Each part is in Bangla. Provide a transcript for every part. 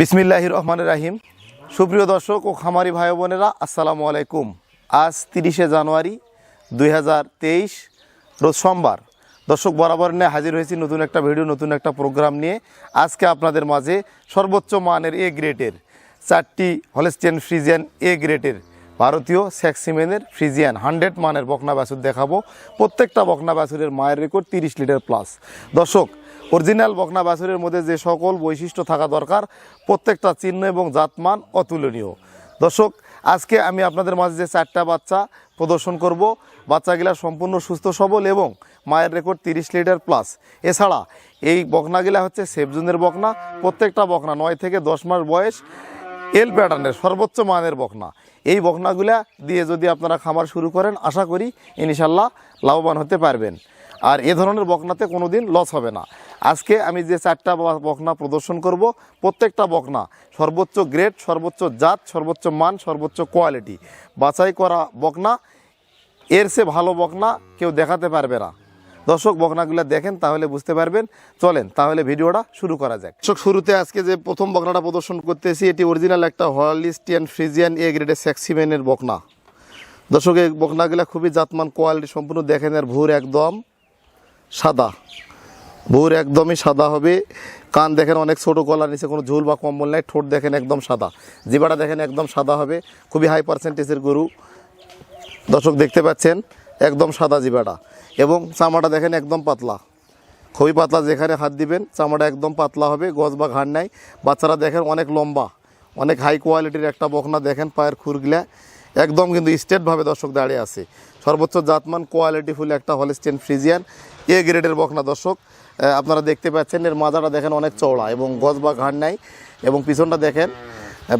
বিসমিল্লাহ রহমান রাহিম। সুপ্রিয় দর্শক ও খামারি ভাই বোনেরা, আসসালামু আলাইকুম। আজ তিরিশে জানুয়ারি দু হাজার তেইশ রোজ সোমবার। দর্শক বরাবর নিয়ে হাজির হয়েছি নতুন একটা ভিডিও, নতুন একটা প্রোগ্রাম নিয়ে। আজকে আপনাদের মাঝে সর্বোচ্চ মানের এ গ্রেটের চারটি হলেস্টেন ফ্রিজিয়ান এ গ্রেটের ভারতীয় স্যাক্সিমেনের ফ্রিজিয়ান, হান্ড্রেড মানের বকনা বাছুর দেখাবো। প্রত্যেকটা বকনা বাছুরের মায়ের রেকর্ড তিরিশ লিটার প্লাস। দর্শক অরিজিনাল বকনা বাছুরের মধ্যে যে সকল বৈশিষ্ট্য থাকা দরকার, প্রত্যেকটা চিহ্ন এবং জাতমান অতুলনীয়। দর্শক, আজকে আমি আপনাদের মাঝে যে চারটা বাচ্চা প্রদর্শন করব, বাচ্চাগুলা সম্পূর্ণ সুস্থ, সবল এবং মায়ের রেকর্ড তিরিশ লিটার প্লাস। এছাড়া এই বকনাগুলা হচ্ছে সেফজুনের বকনা, প্রত্যেকটা বকনা নয় থেকে দশ মাস বয়স এল প্যাটার্নের সর্বোচ্চ মানের বকনা। এই বকনাগুলা দিয়ে যদি আপনারা খামার শুরু করেন, আশা করি ইনশাল্লাহ লাভবান হতে পারবেন। আর এ ধরনের বকনাতে কোনো দিন লস হবে না। আজকে আমি যে চারটা বকনা প্রদর্শন করব, প্রত্যেকটা বকনা, সর্বোচ্চ গ্রেড সর্বোচ্চ জাত, সর্বোচ্চ মান, সর্বোচ্চ কোয়ালিটি বাছাই করা বকনা, এর সে ভালো বকনা কেউ দেখাতে পারবে না। দর্শক, বকনাগুলো দেখেন, তাহলে বুঝতে পারবেন। চলেন, তাহলে ভিডিওটা শুরু করা যাক। দর্শক, শুরুতে আজকে যে প্রথম বকনাটা প্রদর্শন করতেছি, এটি অরিজিনাল একটা হলিস্টিয়ান ফ্রিজিয়ান এ গ্রেডের স্যাক্সিমেনের বকনা। দর্শক, এই বকনাগুলো খুবই জাতমান কোয়ালিটি সম্পূর্ণ দেখেন আর ভুর একদম। সাদা। ভুর একদমই সাদা হবে। কান দেখেন অনেক ছোটো গলার নিচে কোনো ঝুল বা কম্বল নাই, ঠোঁট দেখেন একদম সাদা। জিবাটা দেখেন একদম সাদা হবে। খুবই হাই পার্সেন্টেজের গরু। দর্শক দেখতে পাচ্ছেন, একদম সাদা জিবাটা এবং চামাটা দেখেন একদম পাতলা। খুবই পাতলা, যেখানে হাত দিবেন চামাটা একদম পাতলা হবে, গজ বা ঘাড় নাই। বাচ্চারা দেখেন অনেক লম্বা, অনেক হাই কোয়ালিটির একটা বকনা দেখেন, পায়ের খুরগুলা। একদম কিন্তু স্টেটভাবে দর্শক দাঁড়িয়ে আছে। সর্বোচ্চ জাতমান কোয়ালিটি ফুল একটা হলিস্টেন ফ্রিজিয়ান এ গ্রেডের বকনা, দর্শক। আপনারা দেখতে পাচ্ছেন, এর মাজাটা দেখেন অনেক চওড়া এবং গজ বা ঘাড় নাই এবং পিছনটা দেখেন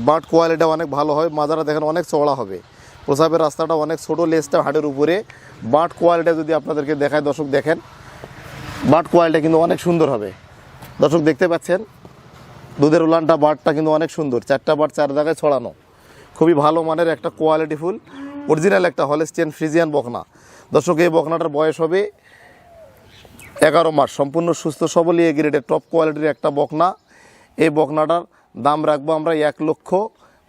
বাট কোয়ালিটিটা অনেক ভালো হবে মাজারা দেখেন অনেক চওড়া হবে। প্রসাবের রাস্তাটা অনেক ছোটো লেসটা হাটের উপরে। বাট কোয়ালিটি যদি আপনাদেরকে দেখায়, দর্শক দেখেন, বাট কোয়ালিটি কিন্তু অনেক সুন্দর হবে। দর্শক দেখতে পাচ্ছেন, দুধের উলানটা, বাটটা কিন্তু অনেক সুন্দর, চারটা বাট চার জায়গায় ছড়ানো। খুবই ভালো মানের একটা কোয়ালিটি ফুল, অরিজিনাল একটা হলেস্টিয়ান ফ্রিজিয়ান বকনা। দর্শক, এই বকনাটার বয়স হবে এগারো মাস সম্পূর্ণ সুস্থ সবল, এ গ্রেডের টপ কোয়ালিটির একটা বকনা। এই বকনাটার দাম রাখব আমরা এক লক্ষ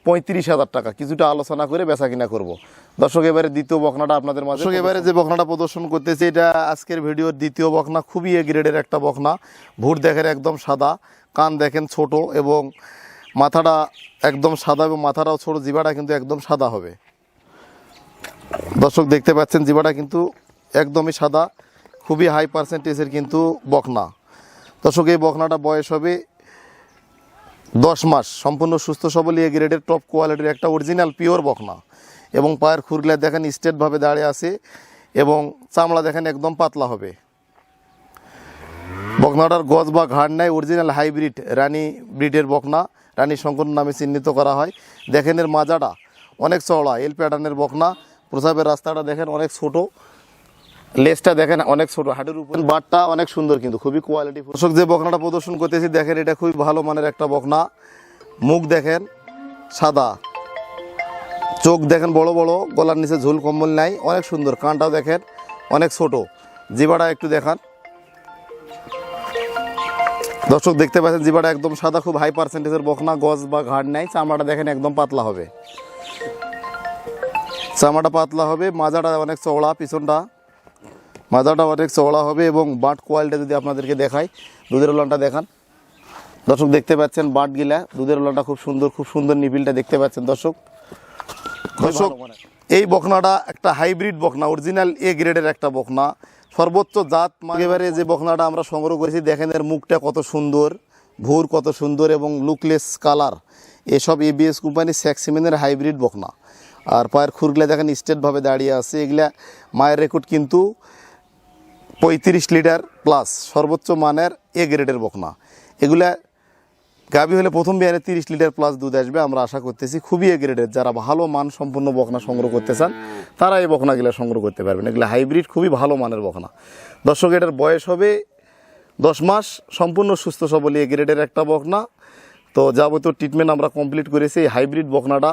পঁয়ত্রিশ হাজার টাকা। কিছুটা আলোচনা করে বেচা কিনা করব। দর্শক, এবারে দ্বিতীয় বকনাটা আপনাদের মাঝে দর্শক, এবারে যে বকনাটা প্রদর্শন করতেছে, এটা আজকের ভিডিওর দ্বিতীয় বকনা, খুবই এ গ্রেডের একটা বকনা। ভুট দেখেন একদম সাদা, কান দেখেন ছোট এবং মাথাটা একদম সাদা এবং মাথাটাও ছোট জিবাটা কিন্তু একদম সাদা হবে। দর্শক, দেখতে পাচ্ছেন জিবাটা কিন্তু একদমই সাদা। খুবই হাই পার্সেন্টেজের কিন্তু বকনা। দর্শক, এই বকনাটা বয়স হবে দশ মাস। সম্পূর্ণ সুস্থ সবল, এ গ্রেডের টপ কোয়ালিটির একটা অরিজিনাল পিওর বকনা। এবং পায়ের খুরগুলা দেখেন স্টেটভাবে দাঁড়িয়ে আছে এবং চামড়া দেখেন একদম পাতলা হবে। বকনাটার গজ বা ঘাড় নাই অরিজিনাল হাইব্রিড রানী ব্রিডের বকনা। রানী শঙ্কর নামে চিহ্নিত করা হয়। দেখেন এর মাজাটা অনেক চওড়া এল প্যাটার্নের বকনা। প্রসাবের রাস্তাটা দেখেন অনেক ছোট। লেজটা দেখেন অনেক ছোট হাটের উপর। বাটটা অনেক সুন্দর কিন্তু খুবই কোয়ালিটি দর্শক যে বকনাটা প্রদর্শন করতেছি দেখেন এটা খুবই ভালো মানের একটা বকনা। মুখ দেখেন সাদা। চোখ দেখেন বড় বড় গলার নিচে ঝুল কম্বল নাই অনেক সুন্দর। কানটাও দেখেন অনেক ছোট। জিবাটা একটু দেখান। দর্শক দেখতে পাচ্ছেন জিবাটা একদম সাদা খুব হাই পার্সেন্টেজের বকনা গজ বা ঘাড় নাই চামড়াটা দেখেন একদম পাতলা হবে। চামড়াটা পাতলা হবে মাজাটা অনেক চওড়া পিছনটা মাজাটা অনেক চওড়া হবে এবং বাট কোয়ালিটি যদি আপনাদেরকে দেখাই দুধের ওলানটা দেখান। দর্শক দেখতে পাচ্ছেন বাট গিলা দুধের ওলানটা খুব সুন্দর খুব সুন্দর নিপিলটা দেখতে পাচ্ছেন দর্শক। দর্শক এই বকনাটা একটা হাইব্রিড বকনা অরিজিনাল এ গ্রেডের একটা বকনা। সর্বোচ্চ জাত একেবারে যে বকনাটা আমরা সংগ্রহ করেছি দেখেন এর মুখটা কত সুন্দর ভুর কত সুন্দর এবং লুকলেস কালার এসব এবিএস কোম্পানি স্যাক্সিমেনের হাইব্রিড বকনা। আর পায়ের খুরগুলা দেখেন স্টেটভাবে দাঁড়িয়ে আছে। এগুলা মায়ের রেকর্ড কিন্তু পঁয়ত্রিশ লিটার প্লাস সর্বোচ্চ মানের এ গ্রেডের বকনা। এগুলা গাভী হলে প্রথম বিয়ারে তিরিশ লিটার প্লাস দুধ আসবে, আমরা আশা করতেছি খুবই এ গ্রেডের যারা ভালো মান সম্পন্ন বকনা সংগ্রহ করতে চান, তারা এই বকনাগুলো সংগ্রহ করতে পারবেন। এগুলো হাইব্রিড খুবই ভালো মানের বকনা। দর্শক, এটার বয়স হবে দশ মাস, সম্পূর্ণ সুস্থ সবল এ গ্রেডের একটা বকনা। তো যাবতীয় ট্রিটমেন্ট আমরা কমপ্লিট করেছি, এই হাইব্রিড বকনাটা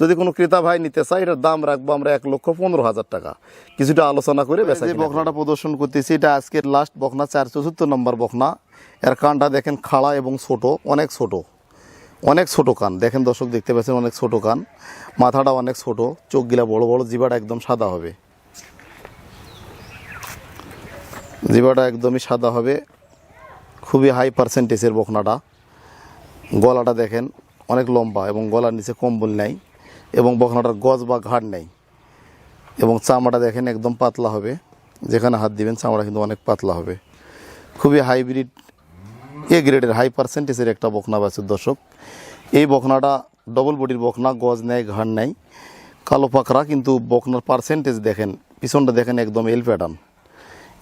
যদি কোনো ক্রেতা ভাই নিতে চায় এটার দাম রাখব আমরা এক লক্ষ পনেরো হাজার টাকা। কিছুটা আলোচনা করে বেচা যে বকনাটা প্রদর্শন করতেছি এটা আজকের লাস্ট বখনা চার চতুর্থ নম্বর বকনা। এর কানটা দেখেন খাড়া এবং ছোট অনেক ছোট। অনেক ছোট কান। দেখেন দর্শক দেখতে পাচ্ছেন অনেক ছোট কান। মাথাটা অনেক ছোট চোখগুলা বড় বড় জিবাটা একদম সাদা হবে। জিবাটা একদমই সাদা হবে। খুবই হাই পার্সেন্টেজের বকনাটা। গলাটা দেখেন অনেক লম্বা এবং গলার নিচে কম্বল নাই। এবং বকনাটার গজ বা ঘাড় নেই। এবং চামড়া দেখেন একদম পাতলা হবে। যেখানে হাত দিবেন চামড়া কিন্তু অনেক পাতলা হবে। খুবই হাইব্রিড, এ গ্রেডের, হাই পার্সেন্টেজের একটা বকনা বাছুর দর্শক। এই বকনাটা ডবল বডির বকনা গজ নেয় ঘাড় নেয় কালো পাকড়া, কিন্তু বকনার পার্সেন্টেজ দেখেন, পিছনটা দেখেন একদম এল প্যাটার্ন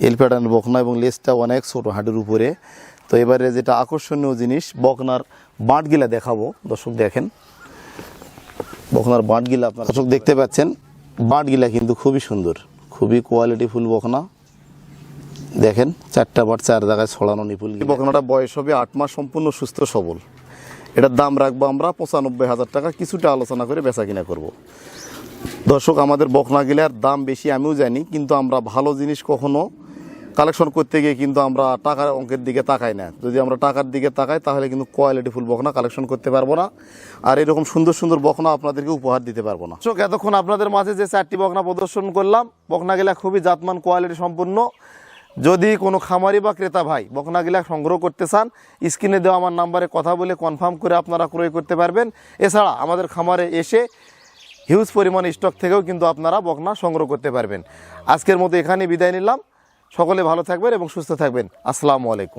এল প্যাটার্নের বকনা এবং লেজটা অনেক ছোট হাঁটুর উপরে। তো এবারে যেটা আকর্ষণীয় জিনিস বকনার বাঁটগিলা দেখাবো। দর্শক দেখেন। বকনার বাঁটগিলা আপনার দর্শক দেখতে পাচ্ছেন। বাঁটগিলা কিন্তু খুবই সুন্দর, খুবই কোয়ালিটিফুল বকনা দেখেন, চারটা বাট চার জায়গায় ছড়ানো নিপুল এই বকনাটা বয়স হবে আট মাস, সম্পূর্ণ সুস্থ, সবল। এটার দাম রাখব আমরা পঁচানব্বই হাজার টাকা, কিছুটা আলোচনা করে বেচা কিনা করব। দর্শক, আমাদের বকনা গিলার দাম বেশি আমিও জানি, কিন্তু আমরা ভালো জিনিস কখনো কালেকশন করতে গিয়ে কিন্তু আমরা টাকার অঙ্কের দিকে তাকাই না। যদি আমরা টাকার দিকে তাকাই, তাহলে কিন্তু কোয়ালিটি ফুল বকনা কালেকশন করতে পারব না। আর এরকম সুন্দর সুন্দর বকনা আপনাদেরকে উপহার দিতে পারব না। চোখ, এতক্ষণ আপনাদের মাঝে যে চারটি বকনা প্রদর্শন করলাম বকনা গিলা খুবই জাতমান কোয়ালিটি সম্পূর্ণ। যদি কোনো খামারি বা ক্রেতা ভাই বকনাগিলা সংগ্রহ করতে চান, স্ক্রিনে দেওয়া আমার নাম্বারে কথা বলে কনফার্ম করে আপনারা ক্রয় করতে পারবেন। এছাড়া আমাদের খামারে এসে হিউজ পরিমাণ স্টক থেকেও কিন্তু আপনারা বকনা সংগ্রহ করতে পারবেন। আজকের মতো এখানে বিদায় নিলাম। সকলে ভালো থাকবেন এবং সুস্থ থাকবেন। আসসালামু আলাইকুম।